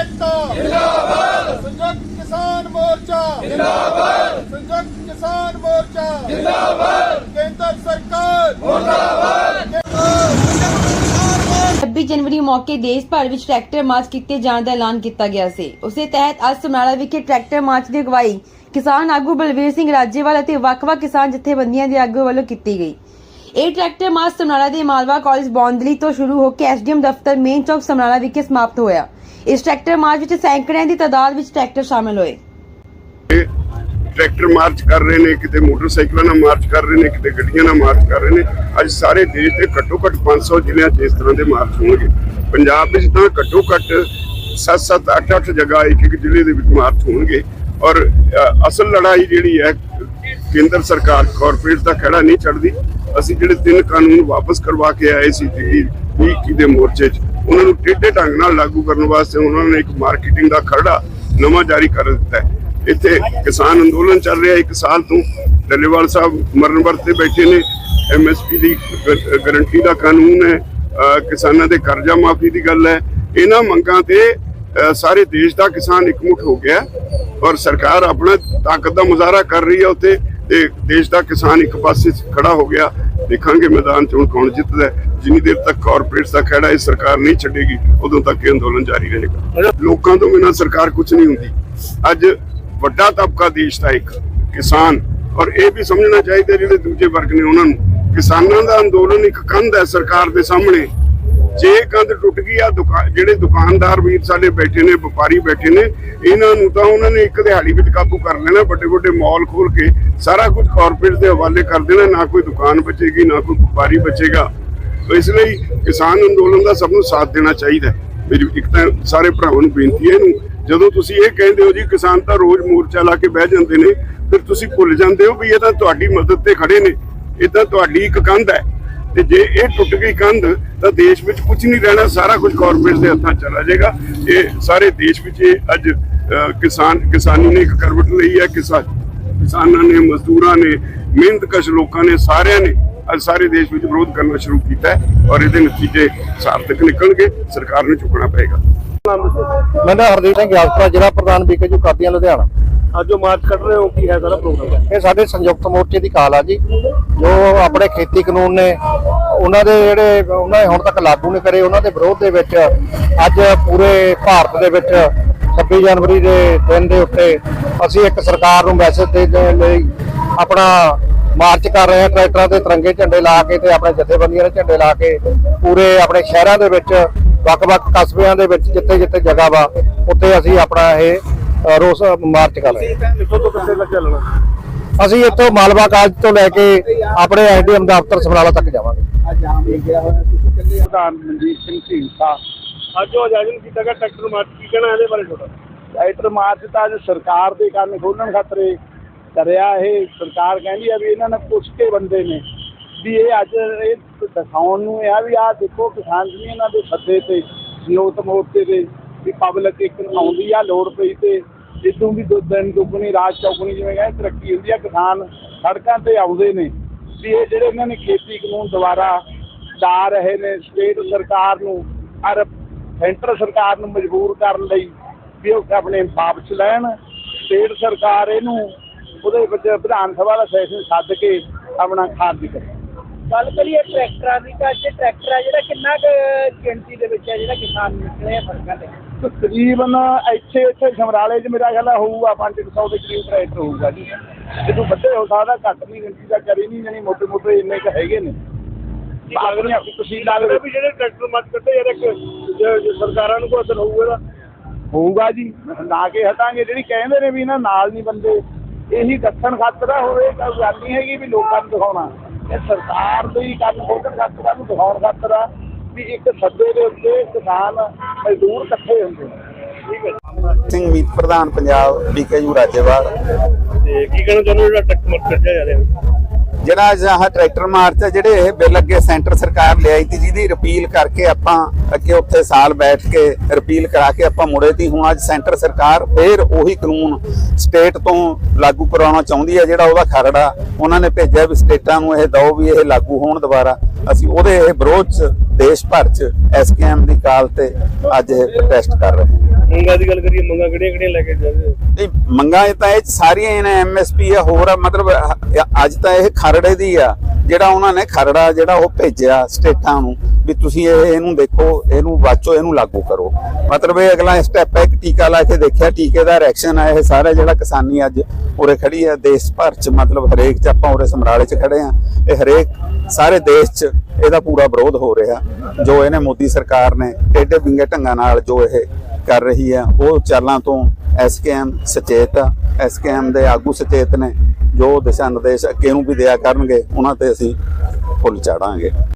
ਏਕਤਾ ਜਿੰਦਾਬਾਦ ਸੰਯੁਕਤ ਕਿਸਾਨ ਮੋਰਚਾ ਜਿੰਦਾਬਾਦ ਸੰਯੁਕਤ ਕਿਸਾਨ ਮੋਰਚਾ ਜਿੰਦਾਬਾਦ ਕੇਂਦਰ ਸਰਕਾਰ 26 ਜਨਵਰੀ ਮੌਕੇ ਦੇਸ਼ ਭਰ ਵਿੱਚ ਟਰੈਕਟਰ ਮਾਰਚ ਕੀਤੇ ਜਾਣ ਦਾ ਐਲਾਨ ਕੀਤਾ ਗਿਆ ਸੀ ਉਸੇ ਤਹਿਤ ਅੱਜ ਸਮਰਾਲਾ ਵਿਖੇ ਟਰੈਕਟਰ ਮਾਰਚ ਦੀ ਅਗਵਾਈ ਕਿਸਾਨ ਆਗੂ ਬਲਵੀਰ ਸਿੰਘ ਰਾਜੇਵਾਲ ਅਤੇ ਵੱਖ-ਵੱਖ ਕਿਸਾਨ ਜਥੇਬੰਦੀਆਂ ਦੇ ਆਗੂ ਵੱਲੋਂ ਕੀਤੀ ਗਈ ਇਹ ਟਰੈਕਟਰ ਮਾਰਚ ਸਮਰਾਲਾ ਦੇ ਮਾਲਵਾ ਕਾਲਜ ਬੌਂਦਲੀ ਤੋਂ ਸ਼ੁਰੂ ਹੋ ਕੇ ਐਸਡੀਐਮ ਦਫ਼ਤਰ ਮੇਨ ਚੌਕ ਸਮਰਾਲਾ ਵਿਖੇ ਸਮਾਪਤ ਹੋਇਆ ਇਸ ਟਰੈਕਟਰ ਮਾਰਚ ਵਿੱਚ ਸੈਂਕੜਿਆਂ ਦੀ ਤਾਦਾਦ ਵਿੱਚ ਟਰੈਕਟਰ ਸ਼ਾਮਲ ਹੋਏ। ਟਰੈਕਟਰ ਮਾਰਚ ਕਰ ਰਹੇ ਨੇ, ਕਿਤੇ ਮੋਟਰਸਾਈਕਲਾਂ ਨਾਲ ਮਾਰਚ ਕਰ ਰਹੇ ਨੇ, ਕਿਤੇ ਗੱਡੀਆਂ ਨਾਲ ਮਾਰਚ ਕਰ ਰਹੇ ਨੇ। ਅੱਜ ਸਾਰੇ ਦੇਸ਼ ਦੇ ਘੱਟੋ ਘੱਟ 500 ਜ਼ਿਲ੍ਹਿਆਂ 'ਚ ਇਸ ਤਰ੍ਹਾਂ ਦੇ ਮਾਰਚ ਹੋਣਗੇ। ਪੰਜਾਬ ਵਿੱਚ ਤਾਂ ਘੱਟੋ ਘੱਟ 7-7 8-8 ਜਗ੍ਹਾ ਇੱਕ ਇੱਕ ਜ਼ਿਲ੍ਹੇ ਦੇ ਵਿੱਚ ਮਾਰਚ ਹੋਣਗੇ। ਔਰ ਅਸਲ ਲੜਾਈ ਜਿਹੜੀ ਹੈ, ਕੇਂਦਰ ਸਰਕਾਰ ਕਾਰਪੋਰੇਟ ਦਾ ਖੜਾ ਨਹੀਂ ਛੱਡਦੀ। ਅਸੀਂ ਜਿਹੜੇ ਤਿੰਨ ਕਾਨੂੰਨ ਵਾਪਸ ਕਰਵਾ ਕੇ ਆਏ ਸੀ ਦਿੱਲੀ 20 ਦੇ ਮੋਰਚੇ 'ਚ ਉਹਨਾਂ ਨੂੰ ਟੇਢੇ ਢੰਗ ਨਾਲ ਲਾਗੂ ਕਰਨ ਵਾਸਤੇ ਉਹਨਾਂ ਨੇ ਇੱਕ ਮਾਰਕੀਟਿੰਗ ਦਾ ਖਰੜਾ ਨਵਾਂ ਜਾਰੀ ਕਰ ਦਿੱਤਾ ਹੈ। ਇੱਥੇ ਕਿਸਾਨ ਅੰਦੋਲਨ ਚੱਲ ਰਿਹਾ ਇੱਕ ਸਾਲ ਤੋਂ ਡੱਲੇਵਾਲ ਸਾਹਿਬ ਮਰਨ ਵਰਤ ਬੈਠੇ ਨੇ। ਐਮਐਸਪੀ ਦੀ ਗਾਰੰਟੀ ਦਾ ਕਾਨੂੰਨ ਹੈ। ਕਿਸਾਨਾਂ ਦੇ ਕਰਜ਼ਾ ਮਾਫੀ ਦੀ ਗੱਲ ਹੈ। ਇਹਨਾਂ ਮੰਗਾਂ ਤੇ ਸਾਰੇ ਦੇਸ਼ ਦਾ ਕਿਸਾਨ ਇਕਮੁੱਠ ਹੋ ਗਿਆ ਔਰ ਸਰਕਾਰ ਆਪਣਾ ਤਾਕਤ ਦਾ ਮੁਜ਼ਾਹਰਾ ਕਰ ਰਹੀ ਹੈ ਉੱਥੇ ਤੇ ਦੇਸ਼ ਦਾ ਕਿਸਾਨ ਇੱਕ ਪਾਸੇ ਖੜਾ ਹੋ ਗਿਆ। ਦੇਖਾਂਗੇ ਮੈਦਾਨ ਚ ਕੌਣ ਜਿੱਤਦਾ ਜਿੰਨੀ ਦੇਰ ਤੱਕ ਕਾਰਪੋਰੇਟਸ ਦਾ ਖੜਾ ਇਹ ਸਰਕਾਰ ਨਹੀਂ ਛੱਡੇਗੀ, ਉਦੋਂ ਤੱਕ ਇਹ ਅੰਦੋਲਨ ਜਾਰੀ ਰਹੇਗਾ। ਲੋਕਾਂ ਤੋਂ ਬਿਨਾਂ ਸਰਕਾਰ ਕੁਝ ਨਹੀਂ ਹੁੰਦੀ। ਅੱਜ ਵੱਡਾ ਤਬਕਾ ਦੇਸ਼ ਦਾ ਇੱਕ, ਕਿਸਾਨ। ਔਰ ਇਹ ਵੀ ਸਮਝਣਾ ਚਾਹੀਦਾ ਜਿਹੜੇ ਦੂਜੇ ਵਰਗ ਨੇ ਉਹਨਾਂ ਨੂੰ, ਕਿਸਾਨਾਂ ਦਾ ਅੰਦੋਲਨ ਇੱਕ ਕੰਧ ਹੈ ਸਰਕਾਰ ਦੇ ਸਾਹਮਣੇ। ਜੇ ਇਹ ਕੰਧ ਟੁੱਟ ਗਈ ਆ ਦੁਕਾਨ ਜਿਹੜੇ ਦੁਕਾਨਦਾਰ ਵੀਰ ਸਾਡੇ ਬੈਠੇ ਨੇ, ਵਪਾਰੀ ਬੈਠੇ ਨੇ, ਇਹਨਾਂ ਨੂੰ ਤਾਂ ਉਹਨਾਂ ਨੇ ਇੱਕ ਦਿਹਾੜੀ ਵਿੱਚ ਕਾਬੂ ਕਰ ਲੈਣਾ ਵੱਡੇ ਵੱਡੇ ਮਾਲ ਖੋਲ ਕੇ ਸਾਰਾ ਕੁਝ ਕਾਰਪੋਰੇਟ ਦੇ ਹਵਾਲੇ ਕਰ ਦੇਣਾ, ਨਾ ਕੋਈ ਦੁਕਾਨ ਬਚੇਗੀ, ਨਾ ਕੋਈ ਵਪਾਰੀ ਬਚੇਗਾ। ਇਸ ਲਈ ਕਿਸਾਨ ਅੰਦੋਲਨ ਦਾ ਸਭ ਨੂੰ ਸਾਥ ਦੇਣਾ ਚਾਹੀਦਾ ਮੇਰੀ ਇੱਕ ਤਾਂ ਸਾਰੇ ਭਰਾਵਾਂ ਨੂੰ ਬੇਨਤੀ ਹੈ ਇਹਨੂੰ, ਜਦੋਂ ਤੁਸੀਂ ਇਹ ਕਹਿੰਦੇ ਹੋ ਜੀ ਕਿਸਾਨ ਤਾਂ ਰੋਜ਼ ਮੋਰਚਾ ਲਾ ਕੇ ਬਹਿ ਜਾਂਦੇ ਨੇ, ਫਿਰ ਤੁਸੀਂ ਭੁੱਲ ਜਾਂਦੇ ਹੋ ਵੀ ਇਹ ਤਾਂ ਤੁਹਾਡੀ ਮਦਦ ਤੇ ਖੜੇ ਨੇ। ਇਹ ਤਾਂ ਤੁਹਾਡੀ ਇੱਕ ਕੰਧ ਹੈ। ਤੇ ਜੇ ਇਹ ਟੁੱਟ ਗਈ ਕੰਧ, ਤਾਂ ਦੇਸ਼ ਵਿੱਚ ਕੁਝ ਨਹੀਂ ਰਹਿਣਾ, ਸਾਰਾ ਕੁਝ ਕਾਰਪੋਰੇਟ ਦੇ ਹੱਥਾਂ ਚਲਾ ਜਾਏਗਾ। ਇਹ ਸਾਰੇ ਦੇਸ਼ ਵਿੱਚ ਇਹ ਅੱਜ ਕਿਸਾਨ, ਕਿਸਾਨੀ ਨੇ ਇੱਕ ਕਰਵਟ ਲਈ ਹੈ ਕਿਸਾਨ ਕਿਸਾਨਾਂ ਨੇ, ਮਜ਼ਦੂਰਾਂ ਨੇ, ਮਿਹਨਤਕਸ਼ ਲੋਕਾਂ ਨੇ, ਸਾਰਿਆਂ ਨੇ ਅੱਜ ਸਾਰੇ ਦੇਸ਼ ਵਿੱਚ ਵਿਰੋਧ ਕਰਨਾ ਸ਼ੁਰੂ ਕੀਤਾ ਹੈ ਔਰ ਇਹਦੇ ਨਤੀਜੇ ਸਾਰਥਕ ਨਿਕਲਣਗੇ ਸਰਕਾਰ ਨੂੰ ਚੁੱਕਣਾ ਪਏਗਾ। ਮੈਂ ਨਾ ਹਰਦੀਪ ਸਿੰਘ ਗਿਆਸਪੁਰਾ ਜ਼ਿਲ੍ਹਾ ਪ੍ਰਧਾਨ ਬੀਕੇ ਜੂ ਕਾਦੀਆਂ ਲੁਧਿਆਣਾ। ਅੱਜ ਜੋ ਮਾਰਚ ਕੱਢ ਰਹੇ ਹੋ ਕੀ ਹੈ ਸਾਰਾ ਪ੍ਰੋਗਰਾਮ? ਇਹ ਸਾਡੇ ਸੰਯੁਕਤ ਮੋਰਚੇ ਦੀ ਕਾਲ ਆ ਜੀ। ਜੋ ਆਪਣੇ ਖੇਤੀ ਕਾਨੂੰਨ ਨੇ ਉਹਨਾਂ ਦੇ ਜਿਹੜੇ ਉਹਨਾਂ ਨੇ ਹੁਣ ਤੱਕ ਲਾਗੂ ਨਹੀਂ ਕਰੇ ਉਹਨਾਂ ਦੇ ਵਿਰੋਧ ਦੇ ਵਿੱਚ ਅੱਜ ਪੂਰੇ ਭਾਰਤ ਦੇ ਵਿੱਚ 26 ਜਨਵਰੀ ਦੇ ਦਿਨ ਦੇ ਉੱਤੇ ਅਸੀਂ ਇੱਕ ਸਰਕਾਰ ਨੂੰ ਮੈਸੇਜ ਦੇ ਲਈ ਆਪਣਾ ਮਾਰਚ ਕਰ ਰਹੇ ਹਾਂ ਟਰੈਕਟਰਾਂ ਤੇ ਤਿਰੰਗੇ ਝੰਡੇ ਲਾ ਕੇ ਤੇ ਆਪਣੇ ਜਥੇਬੰਦੀਆਂ ਦੇ ਝੰਡੇ ਲਾ ਕੇ ਪੂਰੇ ਆਪਣੇ ਸ਼ਹਿਰਾਂ ਦੇ ਵਿੱਚ ਵੱਖ-ਵੱਖ ਕਸਬਿਆਂ ਦੇ ਵਿੱਚ ਜਿੱਥੇ-ਜਿੱਥੇ ਜਗ੍ਹਾ ਵਾ ਉੱਥੇ ਅਸੀਂ ਆਪਣਾ ਇਹ ਰੋਸ ਮਾਰਚ ਕਰ ਰਹੇ ਅਸੀਂ ਇੱਥੋਂ ਮਾਲਵਾ ਕਾਲਜ ਤੋਂ ਲੈ ਕੇ ਆਪਣੇ ਐਸਡੀਐਮ ਦਫ਼ਤਰ ਸਮਰਾਲਾ ਤੱਕ ਜਾਵਾਂਗੇ। ਪ੍ਰਧਾਨ ਮਨਜੀਤ ਸਿੰਘ ਢੀਂਸਾ ਅੱਜ ਜੋ ਆਯੋਜਨ ਕੀਤਾ ਗਿਆ ਟਰੈਕਟਰ ਮਾਰਚ ਕੀ ਕਹਿਣਾ ਇਹਦੇ ਬਾਰੇ ਤੁਹਾਡਾ? ਰਾਈਟਰ ਮਾਰਚ ਤਾਂ ਅੱਜ ਸਰਕਾਰ ਦੇ ਕੰਨ ਖੋਲਣ ਖਾਤਰੇ ਕਰਿਆ ਇਹ ਸਰਕਾਰ ਕਹਿੰਦੀ ਆ ਵੀ ਇਹਨਾਂ ਨੇ ਪੁੱਛ ਕੇ ਬੰਦੇ ਨੇ ਵੀ ਇਹ ਅੱਜ ਇਹ ਦਿਖਾਉਣ ਨੂੰ ਆ ਵੀ ਆਹ ਦੇਖੋ ਕਿਸਾਨ ਯੂਨੀਅਨਾਂ ਦੇ ਸੱਦੇ ਤੇ ਸੰਯੁਕਤ ਮੋਰਚੇ ਦੇ ਵੀ ਪਬਲਿਕ ਇੱਕ ਆਉਂਦੀ ਆ ਲੋੜ ਪਈ ਤੇ ਇਦੋਂ ਵੀ ਦੋ ਦਿਨ ਦੁੱਗਣੀ ਰਾਤ ਚੌਗਣੀ ਜਿਵੇਂ ਕਹਿੰਦੇ ਤਰੱਕੀ ਹੁੰਦੀ ਆ, ਕਿਸਾਨ ਸੜਕਾਂ ਤੇ ਆਉਂਦੇ ਨੇ ਵੀ ਇਹ ਜਿਹੜੇ ਇਹਨਾਂ ਨੇ ਖੇਤੀ ਕਾਨੂੰਨ ਦੁਆਰਾ ਡਾ ਰਹੇ ਨੇ, ਸਟੇਟ ਸਰਕਾਰ ਨੂੰ ਅਰ ਸੈਂਟਰ ਸਰਕਾਰ ਨੂੰ ਮਜਬੂਰ ਕਰਨ ਲਈ ਵੀ ਉਹ ਆਪਣੇ ਵਾਪਸ ਲੈਣ, ਸਟੇਟ ਸਰਕਾਰ ਇਹਨੂੰ ਉਹਦੇ ਵਿੱਚ ਵਿਧਾਨ ਸਭਾ ਦਾ ਸੈਸ਼ਨ ਸੱਦ ਕੇ ਆਪਣਾ ਖਾਰਜ ਕਰੇ ਗੱਲ ਕਰੀਏ ਟਰੈਕਟਰਾਂ ਦੀ ਤਾਂ ਅੱਜ ਟਰੈਕਟਰ ਆ ਜਿਹੜਾ ਕਿੰਨਾ ਕੁ ਗਿਣਤੀ ਦੇ ਵਿੱਚ ਹੈ ਜਿਹੜਾ ਕਿਸਾਨ ਨਿਕਲੇ ਆ ਸੜਕਾਂ ਤੇ? ਤਕਰੀਬਨ ਇੱਥੇ ਇੱਥੇ ਸਮਰਾਲੇ 'ਚ ਮੇਰਾ ਖਿਆਲ ਆ ਹੋਊਗਾ 500 ਦੇ ਕਰੀਬ ਟਰੈਕਟਰ ਹੋਊਗਾ ਜੀ। ਜਦੋਂ ਵੱਡੇ ਹੋ ਸਕਦਾ ਘੱਟ ਨਹੀਂ ਗਿਣਤੀ ਦਾ ਕਰੀ ਨਹੀਂ ਜਾਣੀ ਮੋਟੇ ਮੋਟੇ ਇੰਨੇ ਕ ਹੈਗੇ ਨੇ। ਬਾਗੀਆਂ ਤਹਿਸੀਲਾਂ ਦੇ ਲੱਗਦਾ ਵੀ ਜਿਹੜੇ ਟਰੈਕਟਰ ਮਾਰਚ ਕੱਢੇ ਯਾਰ ਇੱਕ ਸਰਕਾਰਾਂ ਨੂੰ ਕੋਈ ਅਸਰ ਹੋਊਗਾ ਹੋਊਗਾ ਜੀ। ਨਾ ਕੇ ਹਟਾਂਗੇ। ਜਿਹੜੀ ਕਹਿੰਦੇ ਨੇ ਵੀ ਇਹਨਾਂ ਨਾਲ ਨਹੀਂ ਬੰਦੇ। ਇਹੀ ਦੱਸਣ ਖਾਤਰ ਆ, ਹੋਰ ਇਹ ਗੱਲ ਨਹੀਂ ਹੈਗੀ ਵੀ ਲੋਕਾਂ ਨੂੰ ਦਿਖਾਉਣਾ। ਇਹ ਸਰਕਾਰ ਦੇ ਹੀ ਕੰਮ ਖੋਲ੍ਹਣ ਖਾਤਰ ਨੂੰ ਦਿਖਾਉਣ ਖਾਤਰ ਆ ਵੀ ਇੱਕ ਸੱਦੇ ਦੇ ਉੱਤੇ ਕਿਸਾਨ ਮਜ਼ਦੂਰ ਇਕੱਠੇ ਹੁੰਦੇ ਨੇ। ਠੀਕ ਹੈ ਸਿੰਘ ਮੀਤ ਪ੍ਰਧਾਨ ਪੰਜਾਬ ਬੀਕੇਯੂ ਰਾਜੇਵਾਲ। ਤੇ ਕੀ ਕਹਿਣਾ ਚਾਹੁੰਦੇ ਜਿਹੜਾ ਟਰੈਕਟਰ ਮਾਰਚ ਕੱਢਿਆ ਜਾ ਰਿਹਾ? ਜਿਹੜਾ ਅੱਜ ਟਰੈਕਟਰ ਮਾਰਚ ਹੈ ਜਿਹੜੇ ਇਹ ਬਿੱਲ ਅੱਗੇ ਸੈਂਟਰ ਸਰਕਾਰ ਲਿਆਈ ਸੀ, ਜਿਹਦੀ ਰਿਪੀਲ ਕਰਕੇ ਆਪਾਂ ਅੱਗੇ ਉੱਥੇ ਸਾਲ ਬੈਠ ਕੇ ਰਿਪੀਲ ਕਰਾ ਕੇ ਆਪਾਂ ਮੁੜੇ ਤੀ ਹੁਣ ਅੱਜ ਸੈਂਟਰ ਸਰਕਾਰ ਫੇਰ ਉਹੀ ਕਾਨੂੰਨ ਸਟੇਟ ਤੋਂ ਲਾਗੂ ਕਰਾਉਣਾ ਚਾਹੁੰਦੀ ਹੈ ਜਿਹੜਾ ਉਹਦਾ ਖਰੜਾ ਉਹਨਾਂ ਨੇ ਭੇਜਿਆ ਵੀ ਸਟੇਟਾਂ ਨੂੰ ਇਹ ਦਓ ਵੀ ਇਹ ਲਾਗੂ ਹੋਣ ਦੁਬਾਰਾ। ਅਸੀਂ ਉਹਦੇ ਇਹ ਵਿਰੋਧ ਚ, ਦੇਸ਼ ਭਰ ਚ ਐਸਕੇਐਮ ਦੀ ਕਾਲ ਤੇ ਅੱਜ ਇਹ ਪ੍ਰੋਟੈਸਟ ਕਰ ਰਹੇ ਹਾਂ। ਮੰਗਾਂ ਦੀ ਗੱਲ ਕਰੀਏ, ਮੰਗਾਂ ਕਿਹੜੀਆਂ ਕਿਹੜੀਆਂ ਲੈ ਕੇ ਜਾਂਦੇ ਇਹ ਮੰਗਾਂ ਇਹ ਤਾਂ ਇਹ 'ਚ ਸਾਰੀਆਂ ਹੀ ਐਮਐਸਪੀ ਆ, ਹੋਰ ਆ, ਮਤਲਬ, ਅ- ਅੱਜ ਤਾਂ ਇਹ ਖਰੜੇ ਦੀ ਆ, ਜਿਹੜਾ ਉਹਨਾਂ ਨੇ ਖਰੜਾ ਜਿਹੜਾ ਉਹ ਭੇਜਿਆ ਸਟੇਟਾਂ ਨੂੰ, ਵੀ ਤੁਸੀਂ ਇਹ, ਇਹਨੂੰ ਦੇਖੋ, ਇਹਨੂੰ ਵਾਚੋ, ਇਹਨੂੰ ਲਾਗੂ ਕਰੋ। ਮਤਲਬ ਇਹ ਅਗਲਾ ਸਟੈਪ ਹੈ ਕਿ ਟੀਕਾ ਲਾ ਕੇ ਦੇਖਿਆ ਟੀਕੇ ਦਾ ਰਿਐਕਸ਼ਨ ਆ, ਇਹ ਸਾਰਾ ਜਿਹੜਾ ਕਿਸਾਨੀ ਅੱਜ ਉਰੇ ਖੜੀ ਆ, ਦੇਸ਼ ਭਰ ਚ, ਮਤਲਬ ਹਰੇਕ ਚ ਆਪਾਂ ਉਰੇ ਸਮਰਾਲੇ ਚ ਖੜੇ ਆ, ਇਹ ਹਰੇਕ, ਸਾਰੇ ਦੇਸ਼ ਚ ਇਹਦਾ ਪੂਰਾ ਵਿਰੋਧ ਹੋ ਰਿਹਾ, ਜੋ ਇਹਨੇ ਮੋਦੀ ਸਰਕਾਰ ਨੇ ਟੇਢੇ ਵਿੰਗੇ ਢੰਗਾਂ ਨਾਲ ਜੋ ਇਹ ਕਰ ਰਹੀ ਆ ਉਹ ਚਾਲਾਂ ਤੋਂ ਐਸਕੇਐਮ ਸਚੇਤ ਆ। ਐਸਕੇਐਮ ਦੇ ਆਗੂ ਸਚੇਤ ਨੇ। ਜੋ ਦਿਸ਼ਾ ਨਿਰਦੇਸ਼ ਅੱਗੇ ਨੂੰ ਵੀ ਦਿਆ ਕਰਨਗੇ, ਉਹਨਾਂ ਤੇ ਅਸੀਂ ਫੁੱਲ ਚਾੜਾਂਗੇ।